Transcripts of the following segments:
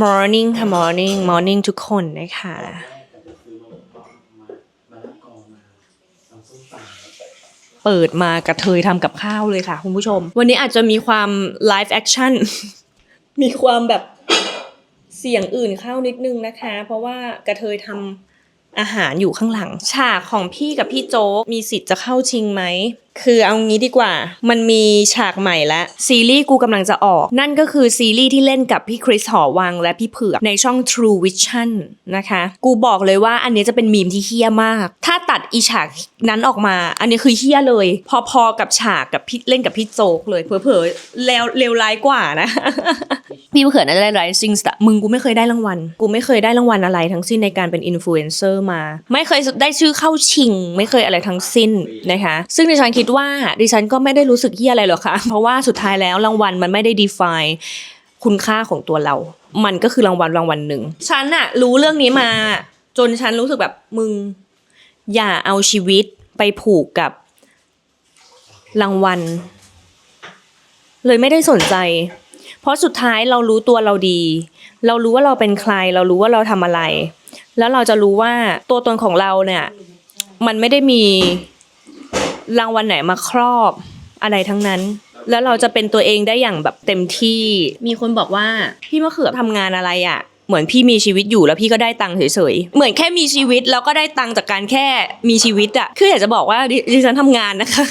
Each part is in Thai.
morning ค่ะ morning morning ทุกคนนะคะ เปิดมากระเทยทำกับข้าวเลยค่ะคุณผู้ชม วันนี้อาจจะมีความ live action มีความแบบเสียงอื่นเข้านิดนึงนะคะ เพราะว่ากระเทยทำ อาหารอยู่ข้างหลัง ฉากของพี่กับพี่โจ๊กมีสิทธิ์จะเข้าชิงไหม คือเอางี้ดีกว่า มันมีฉากใหม่แล้วซีรีส์กูกำลังจะออก นั่นก็คือซีรีส์ที่เล่นกับพี่คริสหอวังและพี่เผือกในช่อง True Vision นะคะ กูบอกเลยว่าอันนี้จะเป็นมีมที่เฮี้ยมาก ถ้าตัดอีฉากนั้นออกมา อันนี้คือเฮี้ยเลย พอๆกับฉากกับพี่เล่นกับพี่โจ๊กเลยเผลอๆแล้วเลวร้ายกว่านะ พี่เผื่อน่าจะได้ Rising Star มึงกูไม่เคยได้รางวัล กูไม่เคยได้รางวัลอะไรทั้งสิ้นในการเป็นอินฟลูเอนเซอร์มา ไม่เคยได้ชื่อเข้าชิง ไม่เคยอะไรทั้งสิ้นนะคะ ซึ่งดิฉันคิดว่าดิฉันก็ไม่ได้รู้สึกเฮียอะไรหรอกค่ะ เพราะว่าสุดท้ายแล้วรางวัลมันไม่ได้ define คุณค่าของตัวเรา มันก็คือรางวัลรางวัลหนึ่ง ฉันอะรู้เรื่องนี้มา จนฉันรู้สึกแบบมึง อย่าเอาชีวิตไปผูกกับรางวัล เลยไม่ได้สนใจ เพราะสุดท้ายเรารู้ตัวเราดี เรารู้ว่าเราเป็นใคร เรารู้ว่าเราทำอะไร แล้วเราจะรู้ว่าตัวตนของเราเนี่ย มันไม่ได้มีรางวัลไหนมาครอบอะไรทั้งนั้น แล้วเราจะเป็นตัวเองได้อย่างแบบเต็มที่ มีคนบอกว่าพี่มะเขือทำงานอะไรอะ่ะเหมือนพี่มีชีวิตอยู่แล้วพี่ก็ได้ตังค์เฉยๆ เหมือนแค่มีชีวิตแล้วก็ได้ตังค์จากการแค่มีชีวิตอะ่ะคืออยากจะบอกว่าดิดิฉันทำงานนะคะ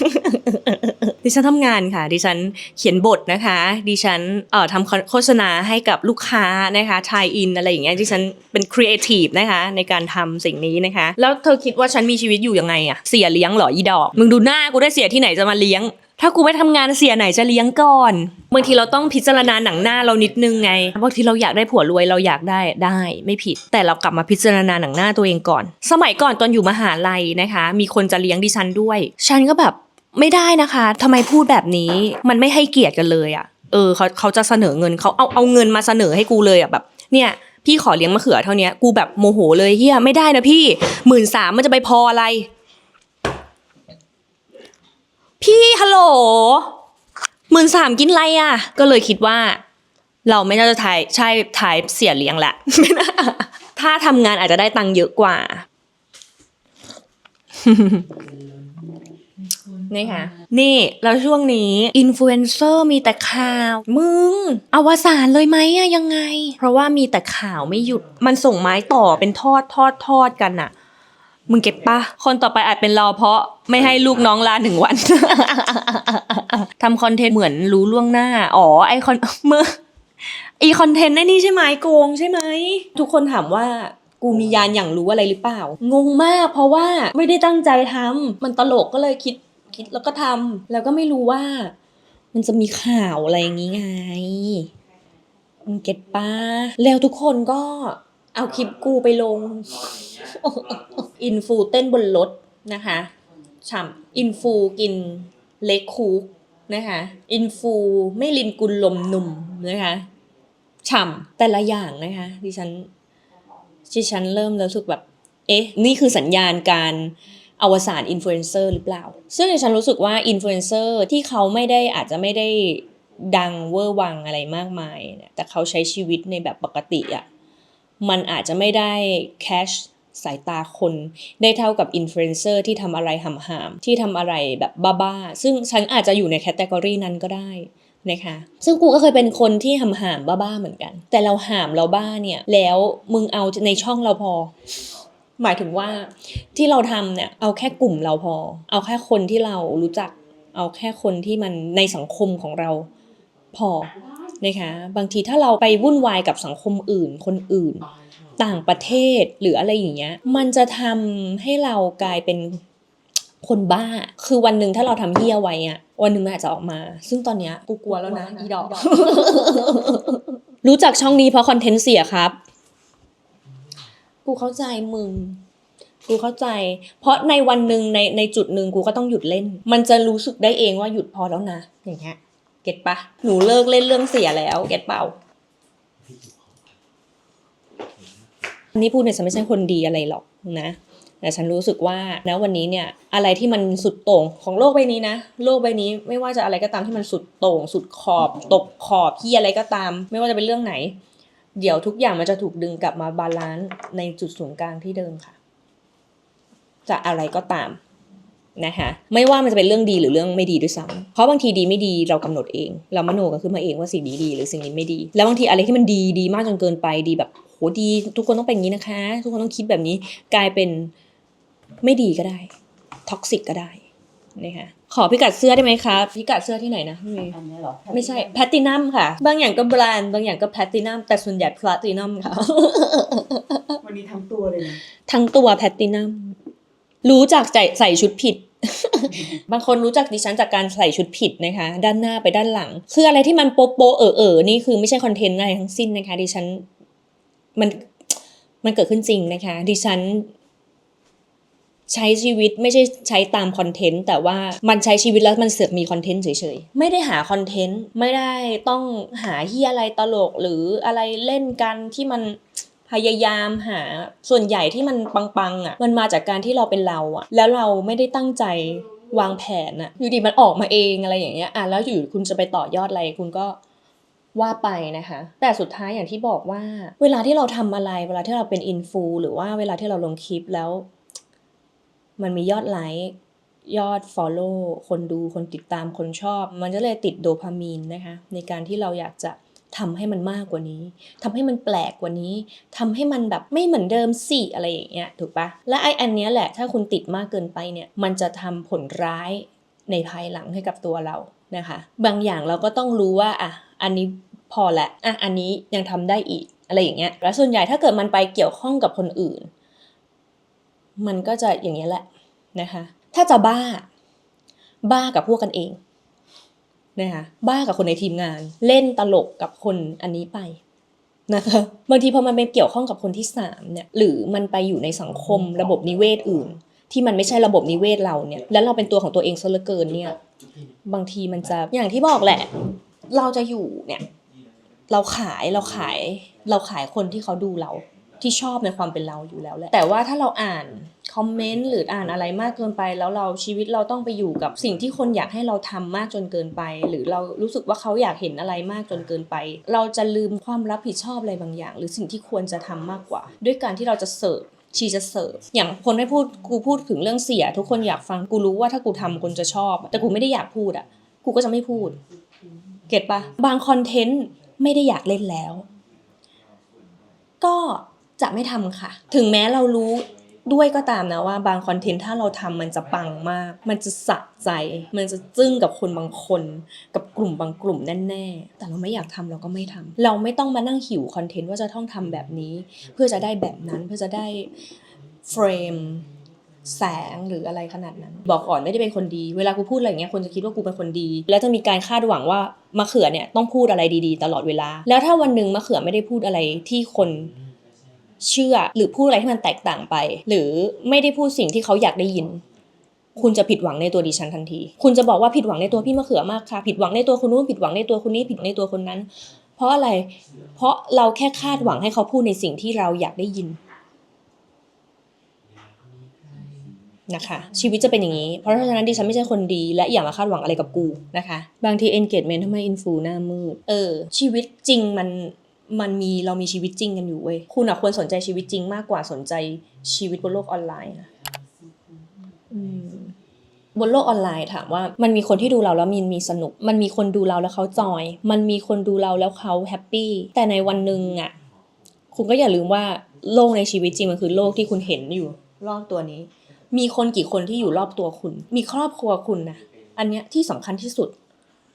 ดิฉันทำงานค่ะ ดิฉันเขียนบทนะคะ ดิฉันเอ่อทำโฆษณาให้กับลูกค้านะคะทายอินอะไรอย่างเงี้ย ดิฉันเป็นครีเอทีฟนะคะในการทำสิ่งนี้นะคะ แล้วเธอคิดว่าฉันมีชีวิตอยู่ยังไงอะเสียเลี้ยงหรออีดอก มึงดูหน้ากูได้เสียที่ไหนจะมาเลี้ยงถ้ากูไม่ทำงานเสียไหนจะเลี้ยงก่อนบางทีเราต้องพิจารณาหนังหน้าเรานิดนึงไงบางทีเราอยากได้ผัวรวยเราอยากได้ได้ไม่ผิด แต่เรากลับมาพิจารณาหนังหน้าตัวเองก่อน สมัยก่อนตอนอยู่มหาลัยนะคะ มีคนจะเลี้ยงดิฉันด้วย ฉันก็แบบ ไม่ได้นะคะทำไมพูดแบบนี้มันไม่ให้เกียรติกันเลยอะ่ะเออเขาเขาจะเสนอเงินเขาเอาเอาเงินมาเสนอให้กูเลยอะ่ะแบบเนี่ยพี่ขอเลี้ยงมะเขือเท่านี้กูแบบโมโหเลยเฮียไม่ได้นะพี่หมื่นสามมันจะไปพออะไร พี่ฮัลโหลหมื่นสามกินอะไรอะ ก็เลยคิดว่า เราไม่น่าจะทายใช่ทายเสียเลี้ยงแหละไม่น่าถ้าทำงานอาจจะได้ตังค์เยอะกว่า นี่ค่ะ นี่แล้วช่วงนี้อินฟลูเอนเซอร์มีแต่ข่าว มึง อวสานเลยไหมอะยังไง เพราะว่ามีแต่ข่าวไม่หยุด มันส่งไม้ต่อเป็นทอดทอดทอดกันอะมึงเก็บปะคนต่อไปอาจเป็นรอเพราะไม่ให้ลูกน้องลาหนึ่งวัน ทำคอนเทนต์เหมือนรู้ล่วงหน้า อ๋อ ไอคอนเมื่อไอคอนเทนต์ไอ้นี่ใช่ไหมโกงใช่ไหม ทุกคนถามว่ากูมียานอย่างรู้อะไรหรือเปล่า งงมากเพราะว่าไม่ได้ตั้งใจทำมันตลกก็เลยคิด คิดแล้วก็ทำแล้วก็ไม่รู้ว่า มันจะมีข่าวอะไรอย่างงี้ไงมึงเก็ตปะแล้วทุกคนก็เอาคลิปกูไปลง อินฟูเต้นบนรถนะคะฉ่ำอินฟูกินเล็กคูกนะคะอินฟูไม่ลินกุลลมหนุ่มนะคะฉ่ำแต่ละอย่างนะคะดิฉันดิฉันเริ่มรู้สึกแบบ เอ๊ะ นี่คือสัญญาณการ อวสานอินฟลูเอนเซอร์หรือเปล่า ซึ่งฉันรู้สึกว่าอินฟลูเอนเซอร์ที่เขาไม่ได้อาจจะไม่ได้ดังเวอร์วังอะไรมากมายเนี่ยแต่เขาใช้ชีวิตในแบบปกติอะมันอาจจะไม่ได้แคชสายตาคนได้เท่ากับอินฟลูเอนเซอร์ที่ทำอะไรหำหามๆที่ทำอะไรแบบบ้าๆ ซึ่งฉันอาจจะอยู่ในแคตตากรีนั้นก็ได้นะคะซึ่งกูก็เคยเป็นคนที่หำหามๆบ้าๆเหมือนกัน แต่เราหามเราบ้าเนี่ย แล้วมึงเอาในช่องเราพอ หมายถึงว่าที่เราทำเนี่ยเอาแค่กลุ่มเราพอ เอาแค่คนที่เรารู้จัก เอาแค่คนที่มันในสังคมของเราพอนะคะบางทีถ้าเราไปวุ่นวายกับสังคมอื่น คนอื่น ต่างประเทศหรืออะไรอย่างเงี้ย มันจะทำให้เรากลายเป็นคนบ้า คือวันหนึ่งถ้าเราทำเหี้ยไว้อะวันหนึ่งมันอาจจะออกมา ซึ่งตอนเนี้ยกูกลัวแล้วนะอีดอก รู้จักช่องนี้เพราะคอนเทนต์เสียครับ กูเข้าใจมึง กูเข้าใจ เพราะในวันหนึ่งในในจุดหนึ่งกูก็ต้องหยุดเล่น มันจะรู้สึกได้เองว่าหยุดพอแล้วนะ อย่างเงี้ย เก็ตปะ หนูเลิกเล่นเรื่องเสียแล้ว เก็ตเปล่าอันนี้พูดเนี่ยฉันไม่ใช่คนดีอะไรหรอกนะ แต่ฉันรู้สึกว่าณวันนี้เนี่ย อะไรที่มันสุดโต่งของโลกใบนี้นะ โลกใบนี้ไม่ว่าจะอะไรก็ตามที่มันสุดโต่ง สุดขอบ ตกขอบที่อะไรก็ตาม ไม่ว่าจะเป็นเรื่องไหน เดี๋ยวทุกอย่างมันจะถูกดึงกลับมาบาลานซ์ในจุดศูนย์กลางที่เดิมค่ะ จะอะไรก็ตามนะคะไม่ว่ามันจะเป็นเรื่องดีหรือเรื่องไม่ดีด้วยซ้ำเพราะบางทีดีไม่ดีเรากำหนดเอง เรามโนกันขึ้นมาเองว่าสิ่งนี้ดีหรือสิ่งนี้ไม่ดี แล้วบางทีอะไรที่มันดีดีมากจนเกินไปดีแบบโหดี ทุกคนต้องเป็นอย่างนี้นะคะ ทุกคนต้องคิดแบบนี้กลายเป็นไม่ดีก็ได้ท็อกซิกก็ได้ นะคะขอพิกัดเสื้อได้ไหมคะ พิกัดเสื้อที่ไหนนะพี่เมย์อันนี้เหรอไม่ใช่แพลตินัมค่ะ บางอย่างก็แบรนด์บางอย่างก็แพลตินัมแต่ส่วนใหญ่แพลตินัมค่ะ วันนี้ทั้งตัวเลยนะ ทั้งตัวแพลตินัมรู้จักใส่ใส่ชุดผิด บางคนรู้จักดิฉันจากการใส่ชุดผิดนะคะ ด้านหน้าไปด้านหลัง คืออะไรที่มันโป๊ะโป๊ะเออเออนี่คือไม่ใช่คอนเทนต์อะไรทั้งสิ้นนะคะดิฉันมันมันเกิดขึ้นจริงนะคะ ดิฉัน ใช้ชีวิตไม่ใช่ใช้ตามคอนเทนต์แต่ว่ามันใช้ชีวิตแล้วมันเสือกมีคอนเทนต์เฉยๆ ไม่ได้หาคอนเทนต์ไม่ได้ต้องหาที่อะไรตลกหรืออะไรเล่นกันที่มันพยายามหาส่วนใหญ่ที่มันปังๆอะ มันมาจากการที่เราเป็นเราอะ แล้วเราไม่ได้ตั้งใจวางแผนอะ อยู่ดีมันออกมาเองอะไรอย่างเงี้ยอะแล้วอยู่คุณจะไปต่อยอดอะไรคุณก็ว่าไปนะคะ แต่สุดท้ายอย่างที่บอกว่า เวลาที่เราทำอะไร เวลาที่เราเป็นอินฟูหรือว่าเวลาที่เราลงคลิปแล้ว มันมียอดไลค์ยอด Follow คนดูคนติดตามคนชอบ มันจะเลยติดโดพามีนนะคะ ในการที่เราอยากจะทำให้มันมากกว่านี้ ทำให้มันแปลกกว่านี้ ทำให้มันแบบไม่เหมือนเดิมสิอะไรอย่างเงี้ยถูกปะและไออันเนี้ยแหละถ้าคุณติดมากเกินไปเนี่ย มันจะทำผลร้ายในภายหลังให้กับตัวเรานะคะ บางอย่างเราก็ต้องรู้ว่าอะอันนี้พอละอะอันนี้ยังทำได้อีกอะไรอย่างเงี้ยแล้วส่วนใหญ่ถ้าเกิดมันไปเกี่ยวข้องกับคนอื่น มันก็จะอย่างนี้ยแหละนะคะถ้าจะบ้า บ้ากับพวกกันเองนะคะบ้ากับคนในทีมงาน เล่นตลกกับคนอันนี้ไปนะคะบางทีพอมันไปเกี่ยวข้องกับคนที่สามเนี่ยหรือมันไปอยู่ในสังคมระบบนิเวศอื่น ที่มันไม่ใช่ระบบนิเวศเราเนี่ย แล้วเราเป็นตัวของตัวเองซะเหลือเกินเนี่ย บางทีมันจะอย่างที่บอกแหละ เราจะอยู่เนี่ย เราขายเราขาย เราขายคนที่เขาดูเรา ที่ชอบในความเป็นเราอยู่แล้วแหละแต่ว่าถ้าเราอ่านคอมเมนต์หรืออ่านอะไรมากเกินไป แล้วเราชีวิตเราต้องไปอยู่กับสิ่งที่คนอยากให้เราทำมากจนเกินไป หรือเรารู้สึกว่าเขาอยากเห็นอะไรมากจนเกินไป เราจะลืมความรับผิดชอบอะไรบางอย่าง หรือสิ่งที่ควรจะทำมากกว่า ด้วยการที่เราจะเสิร์ฟชีจะเสิร์ฟอย่างคนไม่พูดกูพูดถึงเรื่องเสีย ทุกคนอยากฟังกูรู้ว่าถ้ากูทำคนจะชอบ แต่กูไม่ได้อยากพูดอะกูก็จะไม่พูด เก็ตปะบางคอนเทนต์ไม่ได้อยากเล่นแล้ว ก็ จะไม่ทำค่ะ ถึงแม้เรารู้ด้วยก็ตามนะว่าบางคอนเทนต์ถ้าเราทำมันจะปังมาก มันจะสะใจ มันจะจึ้งกับคนบางคน กับกลุ่มบางกลุ่มแน่ๆ แต่เราไม่อยากทำเราก็ไม่ทำเราไม่ต้องมานั่งหิวคอนเทนต์ว่าจะต้องทำแบบนี้ เพื่อจะได้แบบนั้นเพื่อจะได้เฟรมแสงหรืออะไรขนาดนั้น บอกก่อนไม่ได้เป็นคนดี เวลากูพูดอะไรอย่างเงี้ยคนจะคิดว่ากูเป็นคนดี แล้วจะมีการคาดหวังว่ามะเขือเนี่ยต้องพูดอะไรดีๆ ตลอดเวลา แล้วถ้าวันหนึ่งมะเขือไม่ได้พูดอะไรที่คน เชื่อหรือพูดอะไรที่มันแตกต่างไป หรือไม่ได้พูดสิ่งที่เขาอยากได้ยิน คุณจะผิดหวังในตัวดิฉันทันที คุณจะบอกว่าผิดหวังในตัวพี่มะเขือมากค่ะ ผิดหวังในตัวคนนู้นผิดหวังในตัวคนนี้ผิดในตัวคนนั้น เพราะอะไร เพราะเราแค่คาดหวังให้เขาพูดในสิ่งที่เราอยากได้ยินนะคะชีวิตจะเป็นอย่างนี้ เพราะฉะนั้นดิฉันไม่ใช่คนดี และอย่ามาคาดหวังอะไรกับกูนะคะ บางที engagement ทำไมอินฟูหน้ามืด เออ ชีวิตจริงมัน มันมีเรามีชีวิตจริงกันอยู่เว้ยคุณอะควรสนใจชีวิตจริงมากกว่าสนใจชีวิตบนโลกออนไลน์นะบนโลกออนไลน์ถามว่ามันมีคนที่ดูเราแล้วมีมีสนุก มันมีคนดูเราแล้วเขาจอย มันมีคนดูเราแล้วเขาแฮปปี้แต่ในวันหนึ่งอะคุณก็อย่าลืมว่าโลกในชีวิตจริงมันคือโลกที่คุณเห็นอยู่ รอบตัวนี้ มีคนกี่คนที่อยู่รอบตัวคุณ มีครอบครัวคุณนะอันเนี้ยที่สำคัญที่สุด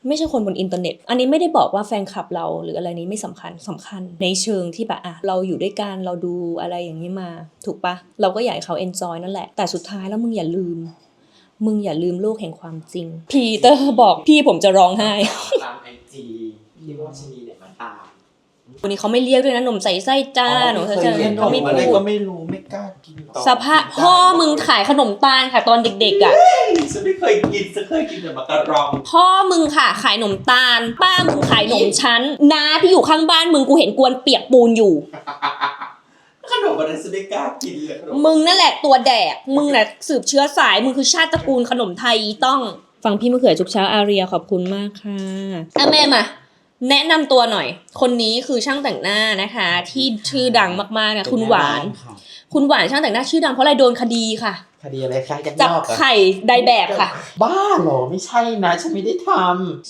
ไม่ใช่คนบนอินเทอร์เน็ต อันนี้ไม่ได้บอกว่าแฟนคลับเราหรืออะไรนี้ไม่สำคัญสำคัญ ในเชิงที่แบบอะเราอยู่ด้วยกันเราดูอะไรอย่างนี้มาถูกปะเราก็อยากให้เขาเอนจอยนั่นแหละ แต่สุดท้ายแล้วมึงอย่าลืม มึงอย่าลืมโลกแห่งความจริง พีเตอร์บอกพี่ผมจะร้องไห้ตามไอจีที่ว่าชนีเนี่ยมาตาม วันนี้เขาไม่เรียกด้วยนะหนุ่มใส่ไส้จ้าหนุ่มใส่จ้าเขาไม่อะไรพูก็ดไม่รู้ไม่กล้ากินต่อสภาพพ่อมึงขายขนมตาลค่ะตอนเด็กๆอะฉันไม่เคยกินฉันเคยกินแต่มักกะรองพ่อมึงค่ะขายขนมตาล ป้ามึงขายขนมชั้นน้าที่อยู่ข้างบ้านมึงกูเห็นกวนเปียกปูนอยู่ขนมอะไรฉันไม่กล้ากินเลยขนมมึงนั่นแหละตัวแดกมึงน่ะสืบเชื้อสายมึงคือชาติตระกูลขนมไทยอีต้อง ฟังพี่มะเขือจุกเช้าอาเรียขอบคุณมากค่ะอะแม่มา แนะนำตัวหน่อย คนนี้คือช่างแต่งหน้านะคะ ที่ชื่อดังมากๆนะคุณหวานค่ะคุณหวานช่างแต่งหน้าชื่อดังเพราะอะไรโดนคดีค่ะคดีอะไรคะยักจับยอกเหรอไข่ไดแบบค่ะ บ้าเหรอไม่ใช่นะ ฉันไม่ได้ท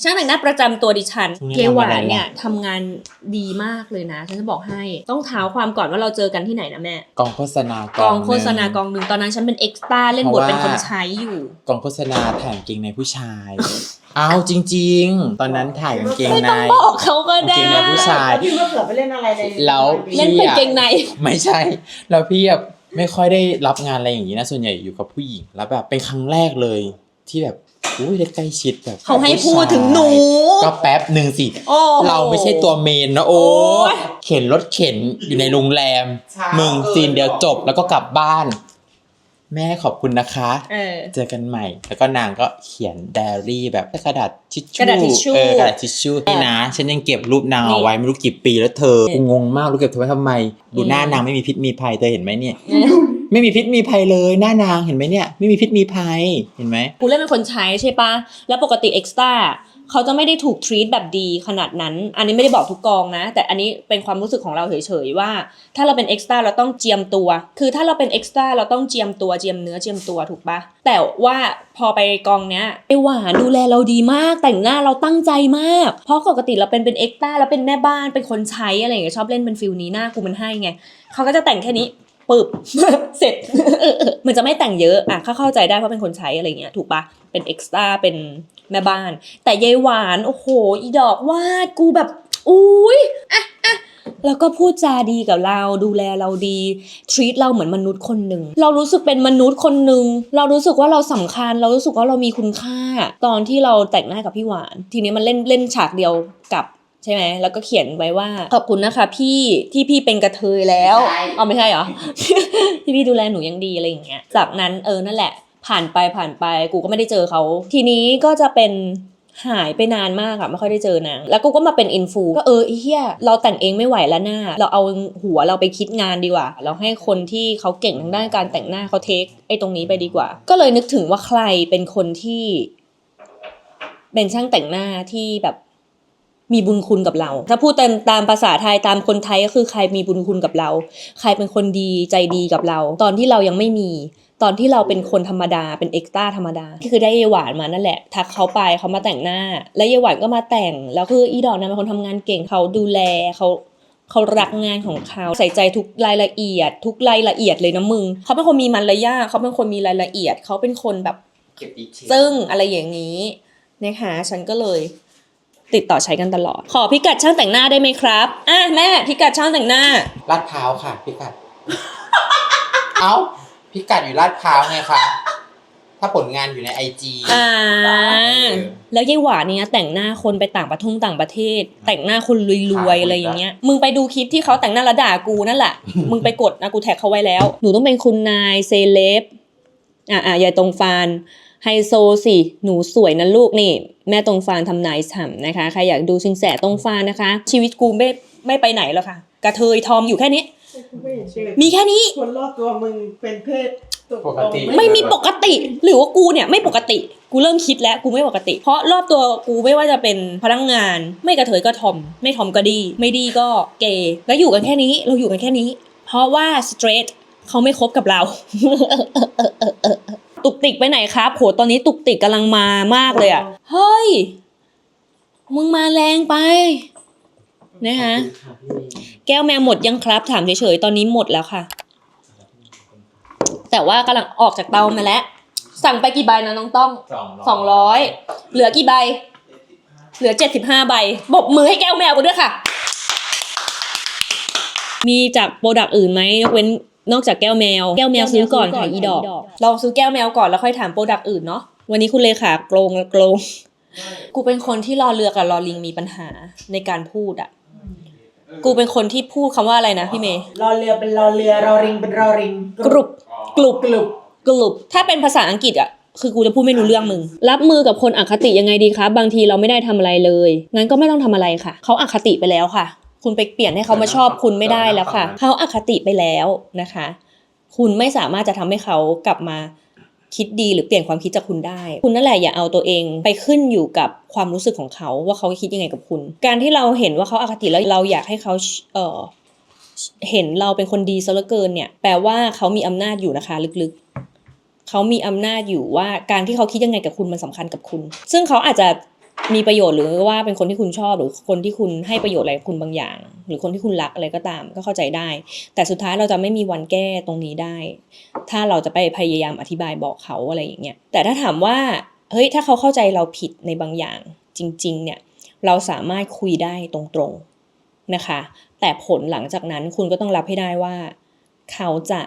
ช่างแต่งหน้าประจำตัวดิฉันนี่เกหวานทำอะไรเนี่ยล่ะทำงานดีมากเลยนะ ฉันจะบอกให้ต้องเท้าความก่อนว่าเราเจอกันที่ไหนนะแม่ำกองโฆษณากองโฆษณากองหนึ่งตอนนั้นฉันเป็นเอ็กซ์ต้าเล่นบทเป็นคนใช้อยู่ กองโฆษณาถ่ายกางเกงในผู้ชายเอาจริง ๆ ตอนนั้นถ่ายกางเกงไม่ในต้องบอกเขาก็ได้จริงๆนะผู้ชาย แล้วพี่มะเขือไปเล่นอะไรในแล้ว เล่นเป็นเกงใน ไม่ใช่ แล้วพี่แบบ ไม่ค่อยได้รับงานอะไรอย่างนี้นะส่วนใหญ่อยู่กับผู้หญิงแล้วแบบเป็นครั้งแรกเลย ที่แบบอุ้ยได้ใกล้ชิดแบบเขาให้พูดถึงหนู ก็แป๊บหนึ่งสิ โอ้โหเราไม่ใช่ตัวเมนนะโอ้โอ้ย เข็นรถเข็นอยู่ในโรงแรม ใช่มึงซีนเดียวจบแล้วก็กลับบ้าน แม่ขอบคุณนะคะ เออ เจอกันใหม่ แล้วก็นางก็เขียนไดอารี่แบบกระดาษทิชชู่กระดาษทิชชู่เออกระดาษทิชชู่นี่นะ ฉันยังเก็บรูปนางเอาไว้ไม่รู้กี่ปีแล้วเธอกูงงมากรู้เก็บเธอไว้ทำไม ดูหน้านางไม่มีพิษมีภัยเธอเห็นไหมเนี่ย ไม่มีพิษมีภัยเลยหน้านางเห็นไหมเนี่ย ไม่มีพิษมีภัยเห็นไหมกูเล่นเป็นคนใช้ใช่ปะแล้วปกติเอ็กซ์ต้า เขาจะไม่ได้ถูกทรีตแบบดีขนาดนั้น อันนี้ไม่ได้บอกทุกกองนะ แต่อันนี้เป็นความรู้สึกของเราเฉยๆว่า ถ้าเราเป็นเอ็กซ์ต้าเราต้องเจียมตัว คือถ้าเราเป็นเอ็กซ์ต้าเราต้องเจียมตัวเจียมเนื้อเจียมตัวถูกปะแต่ว่าพอไปกองเนี้ยไอหวานดูแลเราดีมาก แต่งหน้าเราตั้งใจมาก เพราะปกติเราเป็นเป็นเอ็กซ์ต้าเราเป็นแม่บ้านเป็นคนใช้อะไรอย่างเงี้ยชอบเล่นเป็นฟิลนี้หน้ากูมันให้ไงเขาก็จะแต่งแค่นี้ ปึ๊บ เสร็จ มันจะไม่แต่งเยอะอะเข้าเข้าใจได้เพราะเป็นคนใช้อะไรเงี้ยถูกปะเป็นเอ็กซ์ตร้าเป็นแม่บ้าน แต่ยายหวานโอ้โห อีดอกวาดกูแบบอุ้ยอะอะแล้วก็พูดจาดีกับเราดูแลเราดีทรีตเราเหมือนมนุษย์คนหนึ่งเรารู้สึกเป็นมนุษย์คนหนึ่งเรารู้สึกว่าเราสำคัญ เรารู้สึกว่าเรามีคุณค่า ตอนที่เราแต่งหน้ากับพี่หวาน ทีนี้มันเล่นเล่นฉากเดียวกับ ใช่ไหมแล้วก็เขียนไว้ว่าขอบคุณนะคะ พี่ที่พี่เป็นกระเทยแล้วเอาไม่ใช่เหรอที่พี่ดูแลหนูยังดีอะไรอย่างเงี้ยจากนั้นเออนั่นแหละ ผ่านไปผ่านไปกูก็ไม่ได้เจอเขา ทีนี้ก็จะเป็นหายไปนานมากอะไม่ค่อยได้เจอนางแล้วกูก็มาเป็นอินฟูก็เออไอ้เฮียเราแต่งเองไม่ไหวแล้วหน้า เราเอาหัวเราไปคิดงานดีกว่า เราให้คนที่เขาเก่งทางด้านการแต่งหน้าเขาเทคไอ้ตรงนี้ไปดีกว่า ก็เลยนึกถึงว่าใครเป็นคนที่ เป็นช่างแต่งหน้าที่แบบ มีบุญคุณกับเรา ถ้าพูดตามตามภาษาไทยตามคนไทยก็คือใครมีบุญคุณกับเรา ใครเป็นคนดีใจดีกับเรา ตอนที่เรายังไม่มี ตอนที่เราเป็นคนธรรมดาเป็นเอ็กซ์ต้าธรรมดาที่คือได้เยายหวานมานั่นแหละ ทักเขาไปเขามาแต่งหน้า แล้วเยายหวานก็มาแต่ง แล้วคืออีดอกนั้นเป็นคนทำงานเก่งเขาดูแลเขาเขารักงานของเขาใส่ใจทุกรายละเอียด ทุกรายละเอียดเลยนะมึงเขาเป็นคนมีมารยาทเขาเป็นคนมีรายละเอียด เขาเป็นคนแบบเก็บดีเทลซึ่งอะไรอย่างนี้นะคะฉันก็เลย ติดต่อใช้กันตลอด ขอพิกัดช่างแต่งหน้าได้ไหมครับอะแม่พิกัดช่างแต่งหน้า ลาดพร้าวค่ะพิกัด เอ้าพิกัดอยู่ลาดพร้าวไงคะ ถ้าผลงานอยู่ในไอจีอ่าแล้วยายหวานเนี่ยแต่งหน้าคนไปต่างประเทศต่างประเทศ แต่งหน้าคนรวยๆอะไรอย่างเงี้ย มึงไปดูคลิปที่เขาแต่งหน้าแล้วด่ากูนั่นแหละ มึงไปกดนะกูแท็กเขาไว้แล้ว หนูต้องเป็นคุณนายเซเลบอ่าอ่ายายตรงฟาน ไฮโซสิหนูสวยนะลูกนี่ แม่ตรงฟานทำนายฉ่ำนะคะ ใครอยากดูชิงแสตรงฟานนะคะ ชีวิตกูไม่ไม่ไปไหนแล้วค่ะ กระเทยทอมอยู่แค่นี้ ไม่เชื่อมีแค่นี้ คนรอบตัวมึงเป็นเพศตรงปกติไม่มีปกติ หรือว่ากูเนี่ยไม่ปกติ กูเริ่มคิดแล้วกูไม่ปกติ เพราะรอบตัวกูไม่ว่าจะเป็นพนักงาน ไม่กระเทยก็ทอม ไม่ทอมก็ดี ไม่ดีก็เกย์แล้วอยู่กันแค่นี้เราอยู่กันแค่นี้ เพราะว่าสเตรทเขาไม่คบกับเรา ตุกติกไปไหนครับ โหตอนนี้ตุกติกกำลังมามากเลยอะ เฮ้ย มึงมาแรงไป นะคะแก้วแมวหมดยังครับ ถามเฉยๆ ตอนนี้หมดแล้วค่ะ แต่ว่ากำลังออกจากเตามาแล้ว สั่งไปกี่ใบนะน้องต้องสองร้อยเหลือกี่ใบ เหลือเจ็ดสิบห้าใบบกมือให้แก้วแมวกันด้วยค่ะ มีจากโปรดักต์อื่นไหมยกเว้น นอกจากแก้วแมว แก้วแมวซื้อก่อนค่ะอีดอกลองซื้อแก้วแมวก่อนแล้วค่อยถามโปรดักต์อื่นเนาะ วันนี้คุณเลขาโกรงโกรง กูเป็นคนที่รอเรือกับรอลิงมีปัญหาในการพูดอะ กูเป็นคนที่พูดคำว่าอะไรนะพี่เมย์ รอเรือเป็นรอเรือรอริงเป็นรอริงกรุบกรุบกลุบกลุ่มถ้าเป็นภาษาอังกฤษอะ คือกูจะพูดไม่รู้เรื่องมึง รับมือกับคนอคติยังไงดีครับบางทีเราไม่ได้ทำอะไรเลย งั้นก็ไม่ต้องทำอะไรค่ะ เขาอคติไปแล้วค่ะ คุณไปเปลี่ยนให้เขามาชอบคุณไม่ได้แล้วค่ะ เขาอคติไปแล้วนะคะ คุณไม่สามารถจะทำให้เขากลับมาคิดดีหรือเปลี่ยนความคิดจากคุณได้ คุณนั่นแหละอย่าเอาตัวเองไปขึ้นอยู่กับความรู้สึกของเขาว่าเขาคิดยังไงกับคุณ การที่เราเห็นว่าเขาอคติแล้วเราอยากให้เขาเออเห็นเราเป็นคนดีซะเหลือเกินเนี่ย แปลว่าเขามีอำนาจอยู่นะคะลึกๆเขามีอำนาจอยู่ว่าการที่เขาคิดยังไงกับคุณมันสำคัญกับคุณ ซึ่งเขาอาจจะ มีประโยชน์หรือว่าเป็นคนที่คุณชอบหรือคนที่คุณให้ประโยชน์อะไรคุณบางอย่าง หรือคนที่คุณรักอะไรก็ตามก็เข้าใจได้ แต่สุดท้ายเราจะไม่มีวันแก้ตรงนี้ได้ ถ้าเราจะไปพยายามอธิบายบอกเขาอะไรอย่างเงี้ยแต่ถ้าถามว่าเฮ้ยถ้าเขาเข้าใจเราผิดในบางอย่างจริง ๆ เนี่ยเราสามารถคุยได้ตรงๆนะคะ แต่ผลหลังจากนั้นคุณก็ต้องรับให้ได้ว่า เขาจะ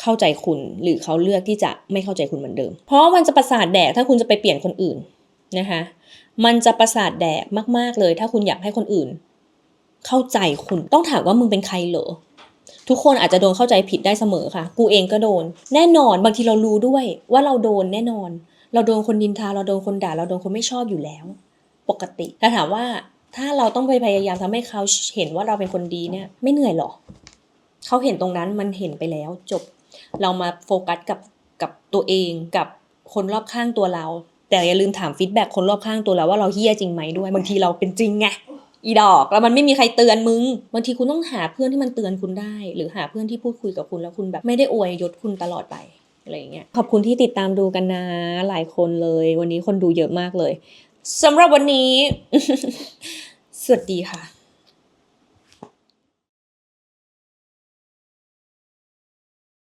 เข้าใจคุณ หรือเขาเลือกที่จะไม่เข้าใจคุณเหมือนเดิม เพราะมันจะประสาทแดกถ้าคุณจะไปเปลี่ยนคนอื่นนะคะมันจะประสาทแดกมาก ๆเลย ถ้าคุณอยากให้คนอื่น เข้าใจคุณต้องถามว่ามึงเป็นใครเหรอทุกคนอาจจะโดนเข้าใจผิดได้เสมอค่ะ กูเองก็โดน แน่นอนบางทีเรารู้ด้วยว่าเราโดนแน่นอน เราโดนคนดินทาเราโดนคนด่าเราโดนคนไม่ชอบอยู่แล้ว ปกติแต่ถามว่าถ้าเราต้องไปพยายามทำให้เขาเห็นว่าเราเป็นคนดีเนี่ย ไม่เหนื่อยหรอเขาเห็นตรงนั้นมันเห็นไปแล้วจบ เรามาโฟกัสกับกับตัวเองกับคนรอบข้างตัวเรา แต่อย่าลืมถามฟีดแบ็กคนรอบข้างตัวเราว่าเราเฮี้ยจริงไหมด้วย บางทีเราเป็นจริงไงอีดอกแล้วมันไม่มีใครเตือนมึงบางทีคุณต้องหาเพื่อนที่มันเตือนคุณได้ หรือหาเพื่อนที่พูดคุยกับคุณแล้วคุณแบบไม่ได้อวยยศคุณตลอดไปอะไรอย่างเงี้ยขอบคุณที่ติดตามดูกันนะหลายคนเลย วันนี้คนดูเยอะมากเลยสำหรับวันนี้ สวัสดีค่ะ